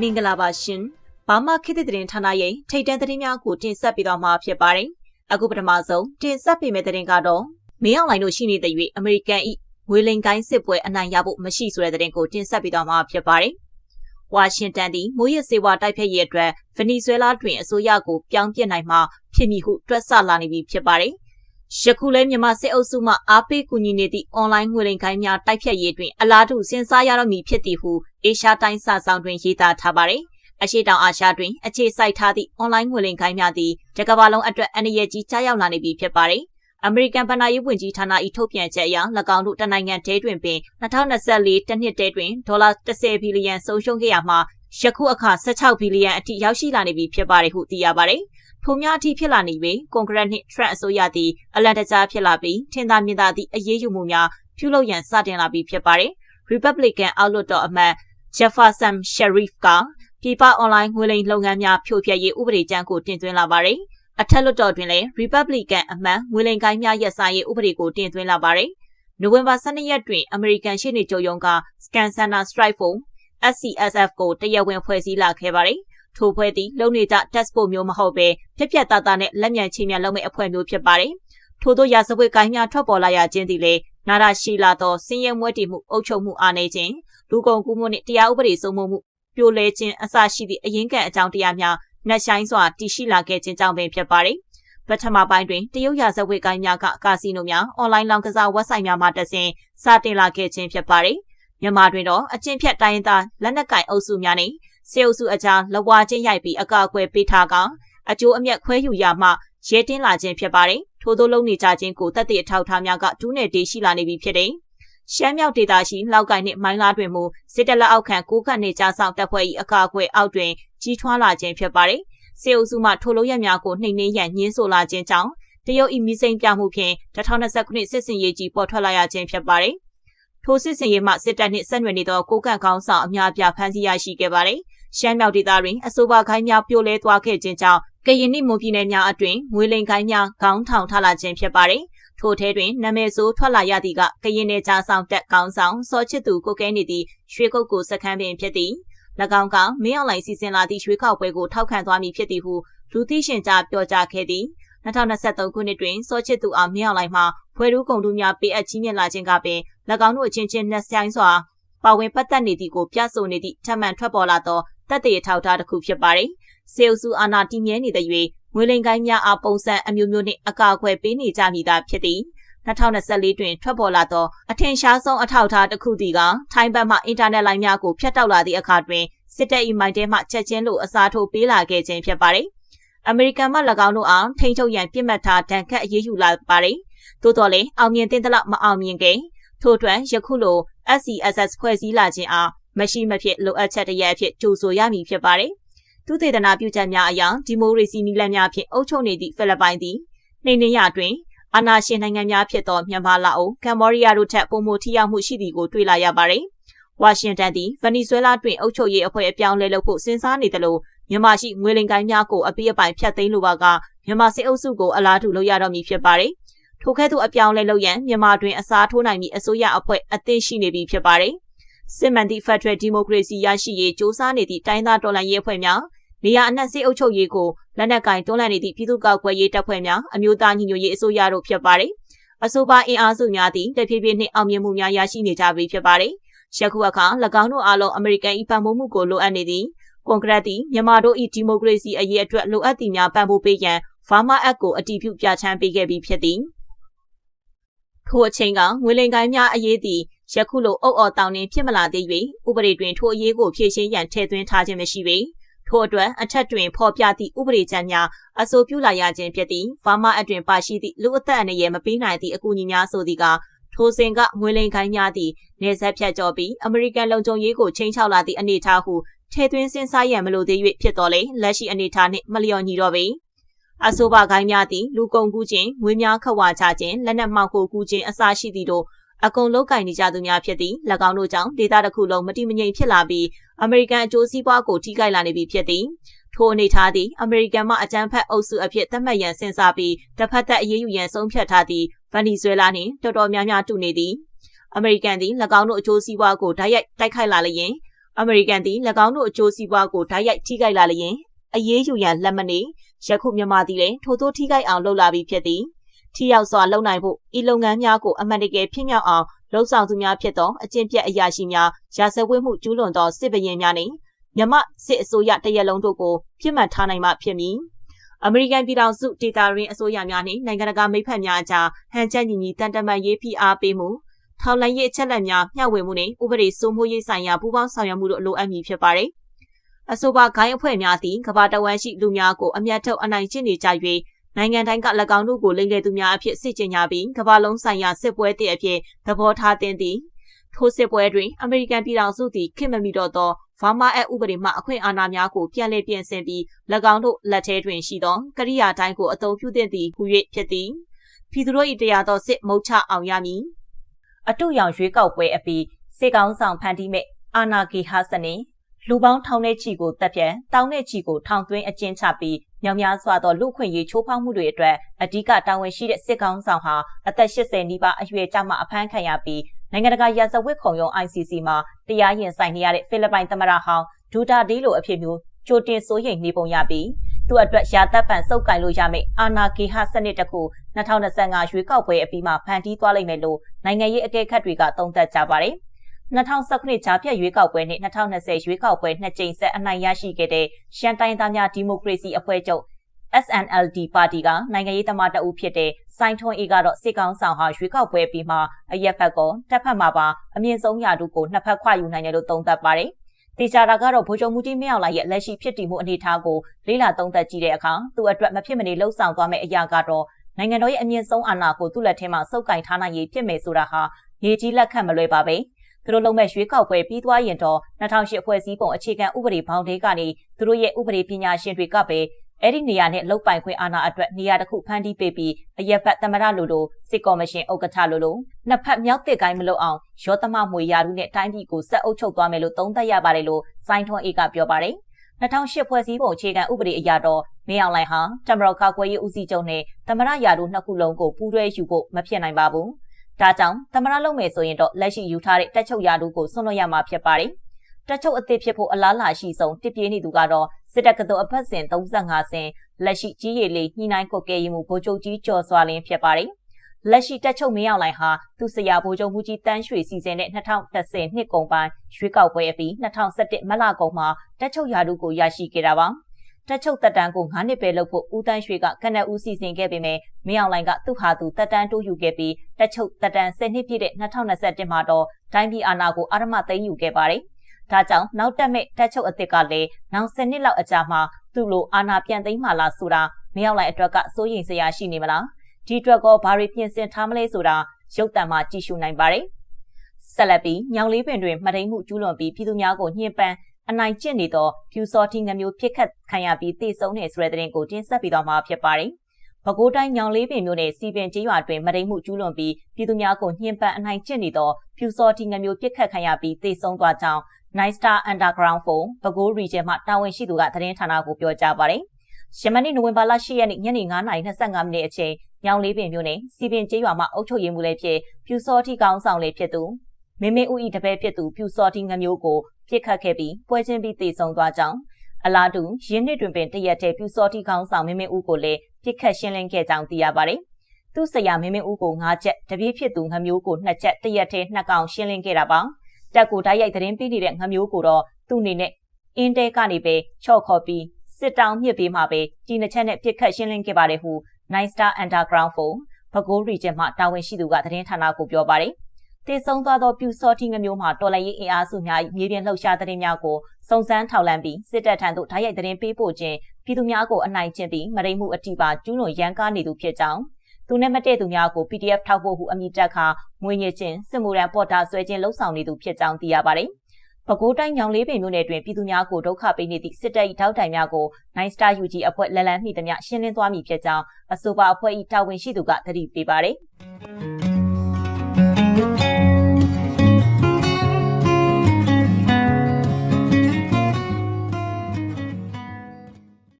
မင်္ဂလာပါရှင်။ဘာမှခေတ်သစ်သတင်းဌာနရဲ့ထိတ်တန့်သတင်းများကိုတင်ဆက်ပေးသွားမှာဖြစ်ပါတယ်။အခုပထမဆုံးတင်ဆက်ပေးမယ့်သတင်းကတော့မင်းအောင်လှိုင်တို့ရှိနေတဲ့၍အမေရိကန်၏ငွေလိမ်ကိုင်းစစ်ပွဲအနိုင်ရဖို့မရှိဆိုတဲ့သတင်းကိုတင်ဆက်ပေးသွားမှာဖြစ်ပါတယ်။ဝါရှင်တန်သည်မိုးရစေဝါတိုက်ဖျက်ရေးအတွက်ဗနီဇွဲလားတွင်အစိုးရကိုပြောင်းပြစ်နိုင်မှဖြစ်မည်ဟုတွက်ဆလာနေပြီဖြစ်ပါတယ်။ ယခုလဲမြန်မာစစ်အုပ်စုမှအားပေးကူညီနေသည့်အွန်လိုင်းငွေလိမ်ကိုင်းများတိုက်ဖြတ်ရေးတွင်အလားတူစဉ်းစားရတော့မည်ဖြစ်သည်ဟုအေရှားတိုင်းစာဆောင်တွင်ရေးသားထားပါတယ်။အရှိတောင်အာရှတွင်အခြေစိုက်ထားသည့်အွန်လိုင်းငွေလိမ်ကိုင်းများသည်တကမ္ဘာလုံးအတွက်အန္တရာယ်ကြီးကြားရောက်လာနေပြီဖြစ်ပါတယ်။အမေရိကန်ဗဏ္ဍာရေးဝန်ကြီးဌာန၏ထုတ်ပြန်ချက်အရ၎င်းတို့တနိုင်ငံတည်းတွင်ပင်2024တနှစ်တည်းတွင်ဒေါ်လာ10ဘီလီယံဆုံးရှုံးခဲ့ရမှာယခုအခါ16ဘီလီယံအထိရောက်ရှိလာနေပြီဖြစ်ပါတယ်ဟုသိရပါတယ်။ ထိုများအထိဖြစ်လာနေပြီးကွန်ဂရက်နှင့်ထရန့်အစိုးရသည်အလန်တကြားဖြစ်လာပြီးထင်သာမြင်သာသည့်အရေးယူမှုများပြုလုပ်ရန်စတင်လာပြီးဖြစ်ပါတယ်။ Republican အောက်လွှတ်တော်အမတ် Jefferson Sharif ကပြည်ပအွန်လိုင်းငွေလိမ်လုပ်ငန်းများဖြိုဖျက်ရေးဥပဒေကြမ်းကိုတင်သွင်းလာပါတယ်။အထက်လွှတ်တော်တွင်လည်း Republican အမတ်ငွေလိမ်ကိုင်းများရက်စားရေးဥပဒေကိုတင်သွင်းလာပါတယ်။နိုဝင်ဘာ12ရက်တွင် American ရှေ့နေချုပ်ရုံးက Scan Center Strike Force SCSF ကိုတရားဝင်ဖွဲ့စည်းလာခဲ့ပါတယ်။ ထိုဖွဲ့သည်လုံနေကြ test ဖို့မျိုးမဟုတ်ပဲပြက်ပြက်သားသားနဲ့လက်မြန်ချင်းမြန်လုပ်မဲ့အဖွဲ့မျိုးဖြစ်ပါတယ်။ထို့သောရာဇဝတ်ကိုင်းများထွက်ပေါ်လာရခြင်းသည်လည်းနာရရှိလာသောစင်ရဲမွဲတည်မှုအုပ်ချုပ်မှုအားနည်းခြင်းလူကုန်ကူးမှုနှင့်တရားဥပဒေစိုးမိုးမှုပြိုလဲခြင်းအစရှိသည့်အရင်းခံအကြောင်းတရားများနှက်ဆိုင်စွာတည်ရှိလာခဲ့ခြင်းကြောင့်ပင်ဖြစ်ပါတယ်။ပထမပိုင်းတွင်တရုတ်ရာဇဝတ်ကိုင်းများကကာစီနိုများအွန်လိုင်းလောင်းကစားဝက်ဆိုက်များမှတဆင့်စတင်လာခဲ့ခြင်းဖြစ်ပါတယ်။မြန်မာတွင်တော့အကျင့်ဖြတ်တိုင်းသားလက်နက်ကင်အုပ်စုများနှင့် စေအုပ်စုအကြားလဝါချင်းရိုက်ပြီးအကာအကွယ်ပေးထားကအကျိုးအမြတ်ခွဲယူရမှရဲတင်းလာခြင်းဖြစ်ပါတယ်။ထို့သောလုံနေကြခြင်းကိုတပ်တဲ့အထောက်အထားများကဒူးနယ်တေးရှိလာနေပြီဖြစ်တယ်။ရှမ်းမြောက်ဒေသရှိလောက်ကိုင်နှင့်မိုင်းလားတွင်မူစစ်တပ်လက်အောက်ခံကိုးခတ်နေကြဆောင်တပ်ဖွဲ့၏အကာအကွယ်အောက်တွင်ကြီးထွားလာခြင်းဖြစ်ပါတယ်။စေအုပ်စုမှထိုလိုရက်များကိုနှိမ်နှင်းရန်ညှင်းဆိုလာခြင်းကြောင့်တရုတ်၏မိစိန်ပြမှုဖြင့်2020ခုနှစ်စစ်စင်ရေးကြီးပေါ်ထွက်လာရခြင်းဖြစ်ပါတယ်။ထိုစစ်စင်ရေးမှစစ်တပ်နှင့်ဆက်နွယ်နေသောကိုကန့်ကောင်းဆောင်အများအပြားဖမ်းဆီးရရှိခဲ့ပါတယ်။ ရှမ်းမြောက်ဒေသတွင်အဆိုပါခိုင်းများပြိုလဲသွားခဲ့ခြင်းကြောင့်ကရင်နှင့်မွန်ပြည်နယ်များအတွင်ငွေလိမ်ခိုင်းများခေါင်းထောင်ထားလာခြင်းဖြစ်ပါတယ်။ထိုထဲတွင်နာမည်ဆိုးထွက်လာရသည့်ကကရင်နယ်ကြားဆောင်တက်ကောင်းဆောင်စောချစ်သူကိုကဲနေသည့်ရွှေကုတ်ကိုစခန်းပင်ဖြစ်သည်။၎င်းကမင်းအောင်လှိုင်စီစဉ်လာသည့်ရွှေခောက်ပွဲကိုထောက်ခံသွားမည်ဖြစ်သည်ဟုလူသိရှင်ကြားပြောကြားခဲ့သည်။2023ခုနှစ်တွင်စောချစ်သူအောင်မင်းအောင်လှိုင်မှဖွဲ့ရူးကုန်တူများပေးအပ်ကြီးမြင့်လာခြင်းကပင်၎င်းတို့အချင်းချင်းနှက်ဆိုင်စွာပါဝင်ပတ်သက်နေသည့်ကိုပြဆိုနေသည့်ထပ်မံထွက်ပေါ်လာသော တပ်တည်ထောက်ထားတစ်ခုဖြစ်ပါတယ်။စေအုပ်စုအာဏာတည်မြဲနေတဲ့၍ငွေလိမ်ကိုင်းများအားပုံစံအမျိုးမျိုးနှင့်အကာအကွယ်ပေးနေကြမည်သာဖြစ်သည်2024တွင်ထွက်ပေါ်လာသောအထင်ရှားဆုံးအထောက်အထားတစ်ခုသည်ကထိုင်းဘက်မှအင်တာနက်လိုင်းများကိုဖျက်တောက်လာသည့်အခါတွင်စစ်တပ်၏မိုင်းတဲမှချက်ချင်းလိုအစားထိုးပေးလာခဲ့ခြင်းဖြစ်ပါတယ်။အမေရိကန်မှ၎င်းတို့အားထိန်းချုပ်ရန်ပြစ်မှတ်ထားဒဏ်ခတ်အရေးယူလာပါတယ်။သို့တော်လည်းအောင်မြင်တဲ့လောက်မအောင်မြင်ခဲ့ထို့အတွက်ယခုလို SCSS ဖွဲ့စည်းလာခြင်းအား မရှိမဖြစ်လိုအပ်ချက်တရက်အဖြစ်ကြိုဆိုရမည်ဖြစ်ပါတယ်။သူသေသနာပြုချက်များအရဒီမိုကရေစီနည်းလမ်းများဖြင့်အုပ်ချုပ်နေသည့်ဖိလစ်ပိုင်သည်နှိမ်နင်းရတွင်အာဏာရှင်နိုင်ငံများဖြစ်သောမြန်မာလာအိုကမ်ဘောဒီးယားတို့ထက်ပိုမိုထိရောက်မှုရှိသည်ကိုတွေ့လာရပါတယ်။ဝါရှင်တန်သည်ဗနီဇွဲလားတွင်အုပ်ချုပ်ရေးအဖွဲ့အပြောင်းလဲလုပ်ဖို့စဉ်းစားနေတယ်လို့မြန်မာရှိငွေလိမ်ကိုင်းများကိုအပိအပိုင်ဖျက်သိမ်းလိုပါကမြန်မာစစ်အုပ်စုကိုအလားတူလုပ်ရတော့မည်ဖြစ်ပါတယ်။ထိုကဲ့သို့အပြောင်းလဲလုပ်ရန်မြန်မာတွင်အစားထိုးနိုင်မည့်အစိုးရအဖွဲ့အသင့်ရှိနေပြီဖြစ်ပါတယ်။ စစ်မှန်သည့်ဖက်ဒရယ်ဒီမိုကရေစီရရှိရေးစ조사နေသည့်တိုင်းသားတော်လှန်ရေးအဖွဲ့များနေရာအနှံ့စစ်အုပ်ချုပ်ရေးကိုလက်နက်ကင်တွန်းလှန်နေသည့်ပြည်သူ့ကောက်ွယ်ရေးတပ်ဖွဲ့များအမျိုးသားညီညွတ်ရေးအစိုးရတို့ဖြစ်ပါတယ်။အဆိုပါအင်အားစုများသည့်တဖြည်းဖြည်းနှင့်အောင်မြင်မှုများရရှိနေကြပြီဖြစ်ပါတယ်။ယခုအခါ၎င်းတို့အားလုံးအမေရိကန်၏ပံ့ပိုးမှုကိုလိုအပ်နေသည်။ကွန်ကရစ်သည်မြန်မာတို့၏ဒီမိုကရေစီအရေးအတွက်လိုအပ်သည့်များပံ့ပိုးပေးရန်ဖာမာအက်ကိုအတည်ပြုပြဋ္ဌာန်းပေးခဲ့ပြီးဖြစ်သည်။ထိုအချိန်ကငွေလိမ်ကိုင်းများအရေးသည် ယခုလိုအုပ်အော်တောင်းနှင်းဖြစ်မလာသေး၍ဥပဒေတွင်ထိုအရေးကိုဖြည့်ရှင်းရန်ထည့်သွင်းထားခြင်းမရှိပေ။ထို့အတွက်အထက်တွင်ဖော်ပြသည့်ဥပဒေကြမ်းများအဆိုပြုလာရခြင်းဖြစ်သည်။ဘာမှအတွင်ပါရှိသည့်လူအသက်အန္တရာယ်မပေးနိုင်သည့်အကူအညီများဆိုသည်ကထိုစဉ်ကငွေလိမ်ခိုင်းများသည့်နေဆက်ဖြတ်ကျော်ပြီးအမေရိကန်လုံခြုံရေးကိုချိန်ချောက်လာသည့်အနေအထားဟုထဲသွင်းစဉ်းစားရန်မလိုသေး၍ဖြစ်တော်လေလက်ရှိအနေအထားနှင့်မလျော်ညီတော့ပေအဆိုပါခိုင်းများသည့်လူကုန်ကူးခြင်းငွေများခဝါချခြင်းလက်နက်မှောက်ကိုကူးခြင်းအစရှိသည့်တို့ အကုန်လောက်ကင်နေကြသူများဖြစ်သည်၎င်းတို့ကြောင့်ဒေသတစ်ခုလုံးမတိမငြိမ်ဖြစ်လာပြီးအမေရိကန်အကျိုးစီးပွားကိုထိခိုက်လာနေပြီဖြစ်သည်ထိုအနေထားသည်အမေရိကန်မှအကြမ်းဖက်အုပ်စုအဖြစ်သတ်မှတ်ရန်စဉ်းစားပြီးတစ်ဖက်သက်အရေးယူရန်ဆုံးဖြတ်ထားသည့်ဗန်နီဇွဲလားနှင့်တော်တော်များများတူနေသည်အမေရိကန်သည်၎င်းတို့အကျိုးစီးပွားကိုဓာတ်ရိုက်တိုက်ခိုက်လာလျင်အမေရိကန်သည်၎င်းတို့အကျိုးစီးပွားကိုဓာတ်ရိုက်ထိခိုက်လာလျင်အရေးယူရန်လက်မနေယခုမြန်မာသည်လည်းထိုသို့ထိခိုက်အောင်လုပ်လာပြီးဖြစ်သည် ထိရောက်စွာလုပ်နိုင်ဖို့ဤလုပ်ငန်းများကိုအမှန်တကယ်ဖြစ်မြောက်အောင်လှုပ်ဆောင်သူများဖြစ်သောအကျင့်ပြတ်အရာရှိများရာဇဝတ်မှုကျူးလွန်သောစစ်ဗရင်များနှင့်မြမစစ်အစိုးရတရက်လုံးတို့ကိုပြစ်မှတ်ထားနိုင်မှဖြစ်မည်အမေရိကန်ပြည်ထောင်စုဒေတာရင်းအစိုးရများနှင့်နိုင်ငံတကာမိတ်ဖက်များအကြားဟန်ချက်ညီညီတန်တမန်ရေးဖိအားပေးမှုထောက်လှမ်းရေးအချက်အလက်များမျှဝေမှုနှင့်ဥပဒေစိုးမိုးရေးဆိုင်ရာပူးပေါင်းဆောင်ရွက်မှုတို့လိုအပ်မည်ဖြစ်ပါသည်အဆိုပါဂိုင်းအဖွဲ့များသည်ကမ္ဘာတဝန်းရှိလူများကိုအမျက်ထုတ်အနိုင်ကျင့်နေကြ၍ နိုင်ငံတိုင်းက၎င်းတို့ကိုလိမ်လည်သူများအဖြစ်စစ်ကြေညာပြီးကမ္ဘာလုံးဆိုင်ရာစစ်ပွဲတည်အဖြစ်သဘောထားတင်သည်ထိုစစ်ပွဲတွင်အမေရိကန်ပြည်ထောင်စုသည်ခင်မမီတော့သောဗမာအက်ဥပဒေမှအခွင့်အာဏာများကိုပြန်လည်ပြင်ဆင်ပြီး၎င်းတို့လက်ထဲတွင်ရှိသောကရိယာတိုင်းကိုအသုံးပြုသင့်သည်ဟူ၍ဖြစ်သည်ပြည်သူတို့၏တရားသောစစ်မုတ်ချအောင်ရမည်အတုရောင်ရွေးကောက်ပွဲအပြီးစေကောင်းဆောင်ဖန်တီးမဲ့အာနာဂီဟာစနစ်လူပေါင်းထောင်တဲ့ချီကိုတပ်ပြန်တောင်းတဲ့ချီကိုထောင်သွင်းအကျဉ်းချပြီး မြောင်များစွာသောလူခွင့်ရေးချိုးဖောက်မှုတွေအတွက်အ धिक တာဝန်ရှိတဲ့စစ်ကောင်ဆောင်ဟာအသက်80နီးပါးအရွယ်ကျမှအဖမ်းခံရပြီးနိုင်ငံတကာရာဇဝတ်ခုံရုံး ICC မှာတရားရင်ဆိုင်နေရတဲ့ဖိလစ်ပိုင်သမ္မတဟောင်းဒူတာဒီလိုအဖြစ်မျိုးကြိုတင်စိုးရိမ်နေပုံရပြီးသူ့အတွက်ရာတပ်ပံစုပ်ကင်လို့ရမယ့်အာနာဂီဟစနစ်တစ်ခု2025ရွေးကောက်ပွဲအပြီးမှာဖန်တီးသွားလိမ့်မယ်လို့နိုင်ငံရေးအကဲခတ်တွေကသုံးသပ်ကြပါတယ်။ 2019ကြားဖြတ်ရွေးကောက်ပွဲနဲ့2020ရွေးကောက်ပွဲနှစ်ကြိမ်ဆက်အနိုင်ရရှိခဲ့တဲ့ရှမ်းတိုင်းသားများဒီမိုကရေစီအဖွဲ့ချုပ် SNLD ပါတီကနိုင်ငံရေးသမားတအုပ်ဖြစ်တဲ့စိုင်းထွန်းအေးကတော့စစ်ကောင်ဆောင်ဟာရွေးကောက်ပွဲပြီးမှအရက်ဖက်ကတပ်ဖက်မှာပါအမြင့်ဆုံးရာထူးကိုနှစ်ဖက်ခွာယူနိုင်တယ်လို့သုံးသပ်ပါတယ်။တေချာတာကတော့ဗိုလ်ချုပ်မှုကြီးမင်းအောင်လှိုင်ရဲ့လက်ရှိဖြစ်တည်မှုအနေအထားကိုလေးလာသုံးသပ်ကြည့်တဲ့အခါသူ့အတွက်မဖြစ်မနေလှုံ့ဆော်သွားမယ့်အရာကတော့နိုင်ငံတော်ရဲ့အမြင့်ဆုံးအာဏာကိုသူ့လက်ထဲမှာစုပ်ကိုင်ထားနိုင်ရေးဖြစ်မယ်ဆိုတာဟာရေကြီးလက်ခံမလွယ်ပါပဲ။ သူတို့လုံးမဲ့ရွေးကောက်ပွဲပြီးသွားရင်တော့2008အဖွဲ့စည်းပုံအခြေခံဥပဒေဘောင်ထဲကနေသူတို့ရဲ့ဥပဒေပညာရှင်တွေကပဲအဲ့ဒီနေရာနဲ့လုတ်ပိုင်ခွင့်အာဏာအတွက်နေရာတစ်ခုဖန်တီးပေးပြီးအရက်ဖက်သမရလိုလိုစစ်ကော်မရှင်ဥက္ကဋ္ဌလိုလိုနှစ်ဖက်မြောက်တစ်ကိုင်းမလုပ်အောင်ရောသမမွေရာထူးနဲ့တိုင်းပြည်ကိုဆက်အုပ်ချုပ်သွားမယ်လို့သုံးသပ်ရပါတယ်လို့စိုင်းထွန်းအေးကပြောပါတယ်2008ဖွဲ့စည်းပုံအခြေခံဥပဒေအရတော့မင်းအောင်လှိုင်ဟာတမတော်ကာကွယ်ရေးဦးစီးချုပ်နဲ့သမရရာထူးနှစ်ခုလုံးကိုပူးတွဲယူဖို့မဖြစ်နိုင်ပါဘူး။ ဒါကြောင့်သမရလုပ်မယ်ဆိုရင်တော့လက်ရှိယူထားတဲ့တက်ချုပ်ရာထူးကိုဆွန့်လွတ်ရမှာဖြစ်ပါတယ်။တက်ချုပ်အသစ်ဖြစ်ဖို့အလားလာရှိဆုံးတစ်ပြေးနေသူကတော့စစ်တပ်ကတော်အဖက်စဉ်35ဆင်လက်ရှိကြီးရည်လေးညှိနှိုင်းကွက်ကဲရေးမှုဗိုလ်ချုပ်ကြီးကျော်စွာလင်းဖြစ်ပါတယ်။လက်ရှိတက်ချုပ်မင်းအောင်လှိုင်ဟာသူဆရာဗိုလ်ချုပ်မှုကြီးတန်းရွှေစီစဉ်တဲ့2010နှစ်ကုန်ပိုင်းရွေးကောက်ပွဲအပြီး2017မလကုန်မှာတက်ချုပ်ရာထူးကိုရရှိခဲ့တာပါ။ တက်ချုပ်တက်တန်းကို9နှစ်ပဲလုပ်ဖို့ဦးတန်းရွှေကကနက်ဦးစီစဉ်ခဲ့ပေမဲ့မင်းအောင်လှိုင်ကသူ့ဟာသူတက်တန်းတိုးယူခဲ့ပြီးတက်ချုပ်တက်တန်း10နှစ်ပြည့်တဲ့2021မှာတော့တိုင်းပြည်အာဏာကိုအာရမသိမ်းယူခဲ့ပါတယ်။ဒါကြောင့်နောက်တက်မဲ့တက်ချုပ်အစ်စ်ကလည်းနောက်10နှစ်လောက်အကြာမှာသူ့လိုအာဏာပြန်သိမ်းမှလားဆိုတာမင်းအောင်လှိုင်အတွက်ကစိုးရိမ်စရာရှိနေမလား။ဒီအတွက်ကောဘာတွေပြင်ဆင်ထားမလဲဆိုတာရုပ်တံမှာကြည့်ရှုနိုင်ပါတယ်။ဆက်လက်ပြီးညောင်လေးပင်တွင်မတိမ်မှုကျူးလွန်ပြီးပြည်သူများကိုညှဉ်းပန်း အနိုင်ကျင့်နေသောဖြူစောတိငမျိုးဖြစ်ခတ်ခံရပြီးတေဆုံးတဲ့ဆိုတဲ့တဲ့ရင်ကိုတင်ဆက်ပြီးတော့မှာဖြစ်ပါတယ်။ပဲခူးတိုင်းညောင်လေးပင်မြို့နယ်စီပင်ကျေးရွာတွင်မတိမ်မှုကျူးလွန်ပြီးပြည်သူများကိုညှဉ်းပန်းအနိုင်ကျင့်နေသောဖြူစောတိငမျိုးဖြစ်ခတ်ခံရပြီးတေဆုံးသွားကြောင်း Night Star Underground Phone ပဲခူး Region မှတာဝန်ရှိသူကသတင်းဌာနကိုပြောကြားပါတယ်။ရှမနေ့နိုဝင်ဘာလ10ရက်နေ့ညနေ9:25မိနစ်အချိန်ညောင်လေးပင်မြို့နယ်စီပင်ကျေးရွာမှာအုပ်ချုပ်ရေးမှူးလည်းဖြစ်ဖြူစောတိကောင်းဆောင်လည်းဖြစ်သူမင်းမင်းဦးဤတပည့်ဖြစ်သူဖြူစောတိငမျိုးကို ပြစ်ခတ်ခဲ့ပြီးပွဲချင်းပြီးတေဆုံးသွားကြောင်းအလားတူရင်းနှစ်တွင်ပင်တရက်တည်းပြူစောတိခေါင်းဆောင်မင်းမင်းဦးကိုလည်းပြစ်ခတ်ရှင်းလင်းခဲ့ကြောင်းသိရပါတယ်။သူ့ဆရာမင်းမင်းဦးကို၅ချက်တပြေးဖြစ်သူငမျိုးကို၂ချက်တရက်တည်းနှစ်ကောင်ရှင်းလင်းခဲ့တာပါ။တက်ကိုတိုက်ရိုက်သတင်းပေးနေတဲ့ငမျိုးကိုတော့သူ့အနေနဲ့အင်းတဲကနေပဲချော့ခေါ်ပြီးစစ်တောင်းမြစ်ပေးမှာပဲဒီနှစ်ချက်နဲ့ပြစ်ခတ်ရှင်းလင်းခဲ့ပါတယ်ဟု Nine Star Underground Phone ဘကိုး region မှတာဝန်ရှိသူကသတင်းဌာနကိုပြောပါတယ်။ တည်ဆုံသွားသောပြူစောတိငမျိုးမှတော်လှန်ရေးအင်အားစုများမြေပြင်လှုပ်ရှားတဲ့များကိုစုံစမ်းထောက်လှမ်းပြီးစစ်တပ်ထံသို့ဓာတ်ရိုက်သတင်းပေးပို့ခြင်းပြည်သူများကိုအနိုင်ကျင့်ပြီးမရိမှုအတိပါကျူးလွန်ရန်ကားနေသူဖြစ်ကြောင်းသူနဲ့မတည့်သူများကို PDF ထောက်ပို့ဟုအမည်တက်ခါငွေညစ်ခြင်းစစ်မှုရန်ပေါ်တာဆွဲခြင်းလှုပ်ဆောင်နေသူဖြစ်ကြောင်းသိရပါတယ်။ပဲခူးတိုင်းညောင်လေးပင်မြို့နယ်တွင်ပြည်သူများကိုဒုက္ခပေးနေသည့်စစ်တပ်၏ထောက်တိုင်များကို Nine Star UG အဖွဲ့လက်လန်းမိသမျှရှင်းလင်းသွားမည်ဖြစ်ကြောင်းအဆိုပါအဖွဲ့၏တာဝန်ရှိသူကသတိပေးပါတယ်။